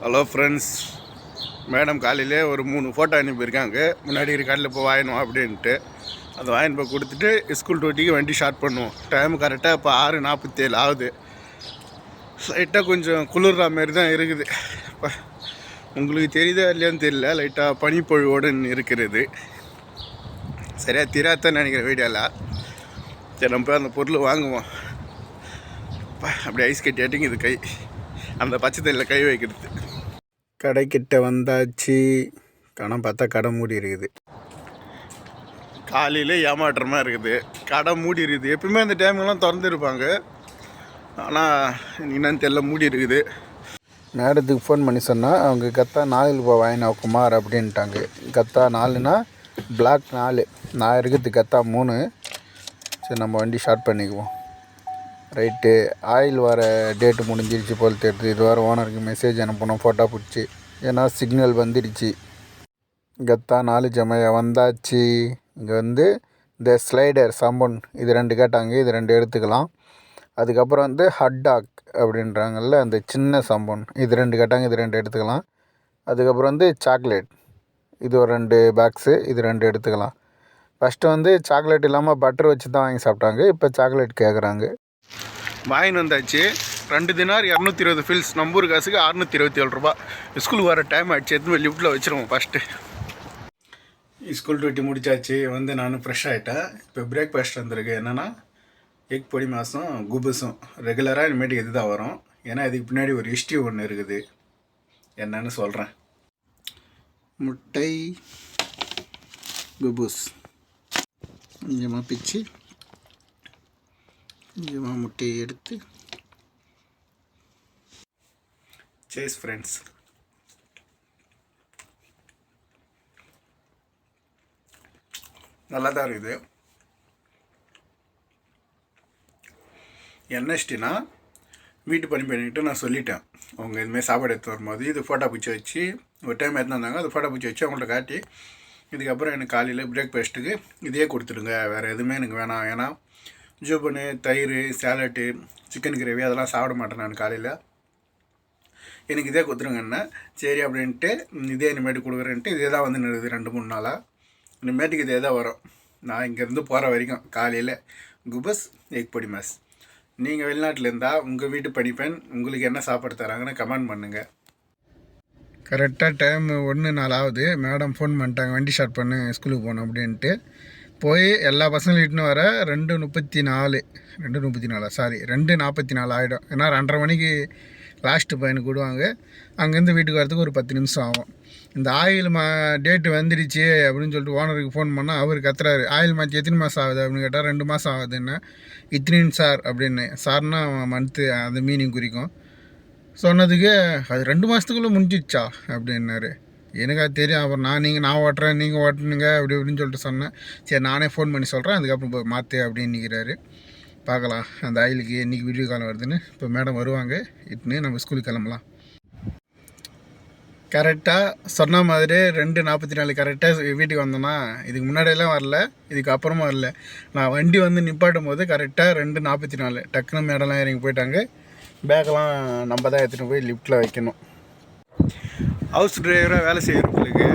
Hello friends madam காலையிலே ஒரு மூணு ஃபோட்டோ அனுப்பியிருக்காங்க. முன்னாடி இருக்கிற கடையில் இப்போ வாங்கினோம் அப்படின்ட்டு. அது வாங்கிட்டு போய் கொடுத்துட்டு ஸ்கூல் டூட்டிக்கு வண்டி ஸ்டார்ட் பண்ணுவோம். டைம் கரெக்டாக இப்போ ஆறு நாற்பத்தேழு ஆகுது. லைட்டாக கொஞ்சம் குளிர்ற மாரி தான் இருக்குது. இப்போ உங்களுக்கு தெரியுதா இல்லையான்னு தெரியல. லைட்டாக பனிப்பொழிவோடு இருக்கிறது சரியாக தெரியாதான் நினைக்கிறேன் வீடியோவில் சரி நம்ம போய் அந்த பொருள் வாங்குவோம். அப்பா, அப்படியே ஐஸ் கட்டி அடிங்குது கை. அந்த பச்சை தண்ணியில் கை வைக்கிறது. கடைக்கிட்ட வந்தாச்சு. கணம் பார்த்தா கடை மூடி இருக்குது. காலையில் ஏமாற்றமாக இருக்குது. கடை மூடி இருக்குது. எப்பயுமே அந்த டைம்லாம் திறந்துருப்பாங்க ஆனால் என்னன்னு தெரியல மூடி இருக்குது. மேடத்துக்கு ஃபோன் பண்ணி சொன்னால் அவங்க கத்தா நாலு ரூபா வாங்கினா குமார் அப்படின்ட்டாங்க. கத்தா நாலுனா பிளாக் நாலு. நான் இருக்கிறது கத்தா மூணு. சரி நம்ம வண்டி ஸ்டார்ட் பண்ணிக்குவோம். ரைட்டு. ஆயில் வர டேட்டு முடிஞ்சிருச்சு போல் தெரியுது. இது வர ஓனருக்கு மெசேஜ் அனுப்பணும். ஃபோட்டோ பிடிச்சி. ஏன்னா சிக்னல் வந்துடுச்சு. கத்தா நாலு ஜமையா வந்தாச்சு. இங்கே வந்து இந்த ஸ்லைடர் சம்பன் இது ரெண்டு கேட்டாங்க. இது ரெண்டு எடுத்துக்கலாம். அதுக்கப்புறம் வந்து ஹட்டாக் அப்படின்றாங்கல்ல அந்த சின்ன சம்பன். இது ரெண்டு கேட்டாங்க. இது ரெண்டு எடுத்துக்கலாம். அதுக்கப்புறம் வந்து சாக்லேட் இது ஒரு ரெண்டு பாக்ஸு இது ரெண்டு எடுத்துக்கலாம். ஃபஸ்ட்டு வந்து சாக்லேட் இல்லாமல் பட்டர் வச்சு தான் வாங்கி சாப்பிட்டாங்க. இப்போ சாக்லேட் கேட்குறாங்க வாங்கின்னு வந்தாச்சு. ரெண்டு தினார் இரநூத்தி இருபது ஃபில்ஸ் நம்பூர் காசுக்கு அறுநூத்தி இருபத்தி ஏழு ரூபா. ஸ்கூலுக்கு வர டைம் ஆயிடுச்சு. எடுத்து லிஃப்ட்டில் வச்சுருவோம் ஃபஸ்ட்டு ஸ்கூல் டியூட்டி முடிச்சாச்சு. வந்து நான் ஃப்ரெஷ் ஆகிட்டேன் இப்போ பிரேக்ஃபாஸ்ட் வந்திருக்கு. என்னென்னா எக் பொடி மாதம் குபுசும். ரெகுலராக இனிமேட்டுக்கு இது தான் வரும். ஏன்னா இதுக்கு பின்னாடி ஒரு ஹிஸ்ட்ரி ஒன்று இருக்குது. என்னன்னு சொல்கிறேன் முட்டை குபுஸ். கொஞ்சமாக பிச்சு கொஞ்சமாக முட்டையை எடுத்து. சேஸ் ஃப்ரெண்ட்ஸ் நல்லா தான் இருக்குது என்எஸ்டினா வீட்டு பணி பண்ணிக்கிட்டு நான் சொல்லிட்டேன். அவங்க இதுமாதிரி சாப்பாடு எடுத்து வரும்போது இது ஃபோட்டோ பிடிச்சி வச்சு ஒரு டைம் எடுத்து வந்தாங்க அது ஃபோட்டோ பிடிச்சி வச்சு அவங்கள்ட்ட காட்டி இதுக்கப்புறம் எனக்கு காலையில் பிரேக்ஃபாஸ்ட்டுக்கு இதே கொடுத்துடுங்க வேறு எதுவுமே எனக்கு வேணாம் ஏன்னா ஜூபனு தயிர் சேலட்டு சிக்கன் கிரேவி அதெல்லாம் சாப்பிட மாட்டேன் நான் காலையில். எனக்கு இதே கொடுத்துருங்கண்ணே சரி அப்படின்ட்டு இதே இனிமேட்டு கொடுக்குறேன்ட்டு இதே தான் வந்து நிறுது ரெண்டு மூணு நாளாக இனிமேட்டுக்கு இதே தான் வரும். நான் இங்கேருந்து போகிற வரைக்கும் காலையில் குபஸ் எக் பொடி மாஸ் நீங்கள் வெளிநாட்டில் இருந்தால் உங்கள் வீட்டு பணிப்பெண் உங்களுக்கு என்ன சாப்பாடு தராங்கன்னு கமெண்ட் பண்ணுங்கள் கரெக்டாக டைம் ஒன்று நாள் ஆகுது. மேடம் ஃபோன் பண்ணிட்டாங்க. வண்டி ஸ்டார்ட் பண்ணு ஸ்கூலுக்கு போகணும் அப்படின்ட்டு. போய் எல்லா பசங்களும் இட்டுன்னு வர ரெண்டு முப்பத்தி நாலு ரெண்டு முப்பத்தி நாலா சாரி ரெண்டு நாற்பத்தி நாலு ஆகிடும் ஏன்னா ரெண்டரை மணிக்கு லாஸ்ட்டு பையனுக்கு விடுவாங்க. அங்கேருந்து வீட்டுக்கு வரதுக்கு ஒரு பத்து நிமிஷம் ஆகும். இந்த ஆயில் மா டேட்டு வந்துடுச்சு அப்படின்னு சொல்லிட்டு ஓனருக்கு ஃபோன் பண்ணால் அவர் கத்துறாரு. ஆயில் மாற்றி எத்தனை மாதம் ஆகுது அப்படின்னு கேட்டால் ரெண்டு மாதம் ஆகுதுன்னா. இத்தனின் சார் அப்படின்னு. சார்னா மந்த்து அந்த மீனிங் குறிக்கும். சொன்னதுக்கு அது ரெண்டு மாதத்துக்குள்ளே முடிஞ்சிடுச்சா? அப்படின்னாரு. எனக்கா தெரியும். அப்புறம் நான் நீங்கள் நான் ஓட்டுறேன் நீங்கள் ஓட்டுனுங்க அப்படி இப்படின்னு சொல்லிட்டு சொன்னேன். சரி நானே ஃபோன் பண்ணி சொல்கிறேன் அதுக்கப்புறம் போய் மாற்று அப்படின்னு நிற்கிறாரு பார்க்கலாம். அந்த ஆயிலுக்கு இன்றைக்கி வீடியோ காலம் வருதுன்னு. இப்போ மேடம் வருவாங்க. இட்டுன்னு நம்ம ஸ்கூலுக்கு கிளம்பலாம். கரெக்டாக சொன்ன மாதிரி ரெண்டு நாற்பத்தி நாலு கரெக்டாக வீட்டுக்கு வந்தோன்னா இதுக்கு முன்னாடியெல்லாம் வரல. இதுக்கு அப்புறமா வரல. நான் வண்டி வந்து நிப்பாட்டும் போது கரெக்டாக ரெண்டு நாற்பத்தி நாலு டக்குன்னு மேடம்லாம் இறங்கி போயிட்டாங்க. பேக்கெல்லாம் நம்ம தான் எடுத்துகிட்டு போய் லிஃப்ட்டில் வைக்கணும். ஹவுஸ் டிரைவராக வேலை செய்கிறவங்களுக்கு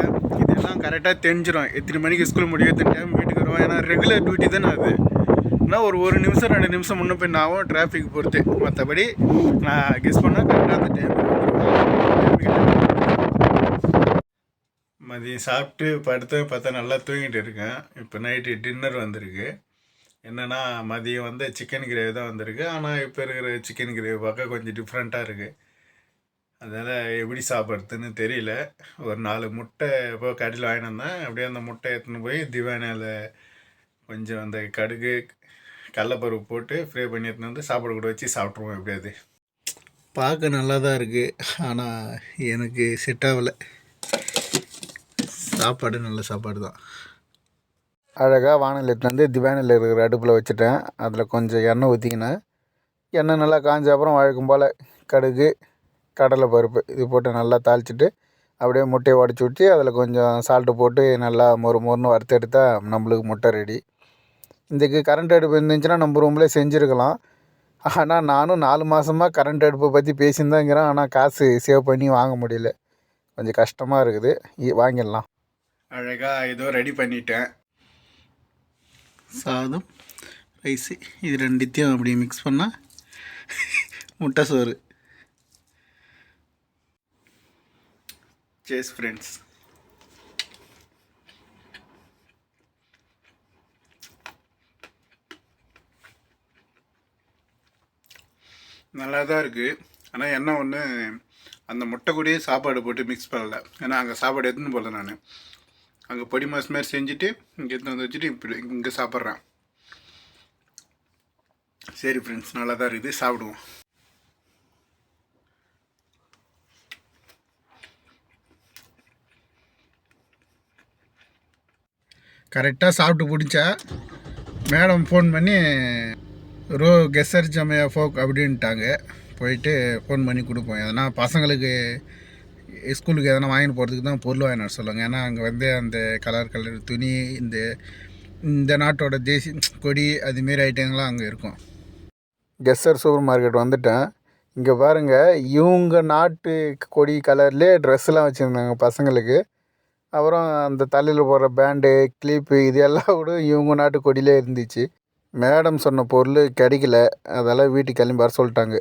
இதெல்லாம் கரெக்டாக தெரிஞ்சிடும் எத்தனை மணிக்கு ஸ்கூல் முடியும் எத்தனை டைம் வீட்டுக்கு வருவோம் ஏன்னா ரெகுலர் டியூட்டி தானே அது. என்ன ஒரு ஒரு நிமிஷம் ரெண்டு நிமிஷம் முன்ன பின் ஆகும் டிராஃபிக் பொறுத்து. மற்றபடி நான் கெஸ் பண்ணால் கரெக்டாக அந்த டைம் மதியம் சாப்பிட்டு படுத்து பார்த்தா நல்லா தூங்கிட்டு இருக்கேன். இப்போ நைட்டு டின்னர் வந்திருக்கு. என்னென்னா மதியம் வந்து சிக்கன் கிரேவி தான் வந்திருக்கு. ஆனால் இப்போ இருக்கிற சிக்கன் கிரேவி பார்க்க கொஞ்சம் டிஃப்ரெண்ட்டாக இருக்குது அதனால் எப்படி சாப்பிட்றதுன்னு தெரியல. ஒரு நாலு முட்டை இப்போ கடையில் வாங்கினு வந்தேன். அப்படியே அந்த முட்டை எடுத்துன்னு போய் திவானியில் கொஞ்சம் அந்த கடுகு கடலப்பருப்பு போட்டு ஃப்ரை பண்ணி எடுத்துன்னு வந்து சாப்பாடு கூட வச்சு சாப்பிட்ருவோம் எப்படியாது பார்க்க நல்லா தான் இருக்குது ஆனால் எனக்கு செட் ஆகலை. சாப்பாடு நல்ல சாப்பாடு தான் அழகாக வானல் எடுத்துன்னு வந்து திவானியில் இருக்கிற அடுப்பில் வச்சுட்டேன். அதில் கொஞ்சம் எண்ணெய் ஊற்றிக்கினேன் எண்ணெய் நல்லா காஞ்ச அப்புறம் வழக்கம் போல் கடுகு கடலை பருப்பு இது போட்டு நல்லா தாளிச்சிட்டு அப்படியே முட்டையை உடச்சி ஊற்றி அதில் கொஞ்சம் சால்ட்டு போட்டு நல்லா மொறு மொறுன்னு வறுத்து எடுத்தால் நம்மளுக்கு முட்டை ரெடி இதுக்கு கரண்ட் அடுப்பு இருந்துச்சுன்னா நம்ம ரூம்லேயே செஞ்சுருக்கலாம். ஆனால் நானும் நாலு மாதமாக கரண்ட் அடுப்பை பற்றி பேசியிருந்தாங்கிறேன் ஆனால் காசு சேவ் பண்ணி வாங்க முடியல. கொஞ்சம் கஷ்டமாக இருக்குது. இ- வாங்கிடலாம். அழகாக ஏதோ ரெடி பண்ணிட்டேன். சாதம் ரைஸு இது ரெண்டுத்தையும் அப்படி மிக்ஸ் பண்ணால் முட்டை சோறு. சேஸ் ஃப்ரெண்ட்ஸ் நல்லா தான் இருக்குது ஆனால் என்ன ஒன்று அந்த முட்டை கூடயே சாப்பாடு போட்டு மிக்ஸ் பண்ணல. ஏன்னா அங்கே சாப்பாடு எடுத்துன்னு போகல நான். அங்கே பொடி மாஸ் மாதிரி செஞ்சுட்டு இங்கே எடுத்து வந்து வச்சுட்டு இப்படி இங்கே சாப்பிட்றேன். சரி ஃப்ரெண்ட்ஸ் நல்லா தான் இருக்குது சாப்பிடுவோம். கரெக்டாக சாப்பிட்டு பிடிச்சா மேடம் ஃபோன் பண்ணி ரோ கெஸ்ஸர் ஜமையா ஃபோக் அப்படின்ட்டாங்க. போயிட்டு ஃபோன் பண்ணி கொடுப்போம். எதனா பசங்களுக்கு ஸ்கூலுக்கு எதனா வாங்கிட்டு போகிறதுக்கு தான் பொருள் வாங்கினார் சொல்லுவாங்க. ஏன்னா அங்கே வந்து அந்த கலர் கலர் துணி இந்த இந்த நாட்டோட தேசிய கொடி அதுமாரி ஐட்டங்கள்லாம் அங்கே இருக்கும். கெஸ்ஸர் சூப்பர் மார்க்கெட் வந்துட்டேன். இங்கே பாருங்கள் இவங்க நாட்டு கொடி கலர்லேயே ட்ரெஸ்லாம் வச்சுருந்தாங்க பசங்களுக்கு. அப்புறம் அந்த தலையில் போடுற பேண்டு கிளிப்பு இது எல்லாம் கூட இவங்க நாட்டு கொடியிலே இருந்துச்சு. மேடம் சொன்ன பொருள் கிடைக்கல. அதெல்லாம் வீட்டுக்கு கிளம்பி வர சொல்லிட்டாங்க.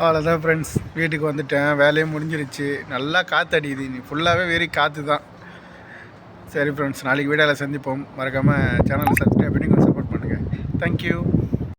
அவ்வளோதான் ஃப்ரெண்ட்ஸ் வீட்டுக்கு வந்துட்டேன். வேலையும் முடிஞ்சிருச்சு. நல்லா காற்று அடிக்குது நீ ஃபுல்லாகவே வெறி காற்று தான். சரி ஃப்ரெண்ட்ஸ் நாளைக்கு வீடியோவில் சந்திப்போம். மறக்காமல் சேனலை சப்ஸ்கிரைப் பண்ணி சப்போர்ட் பண்ணுங்கள் தேங்க்யூ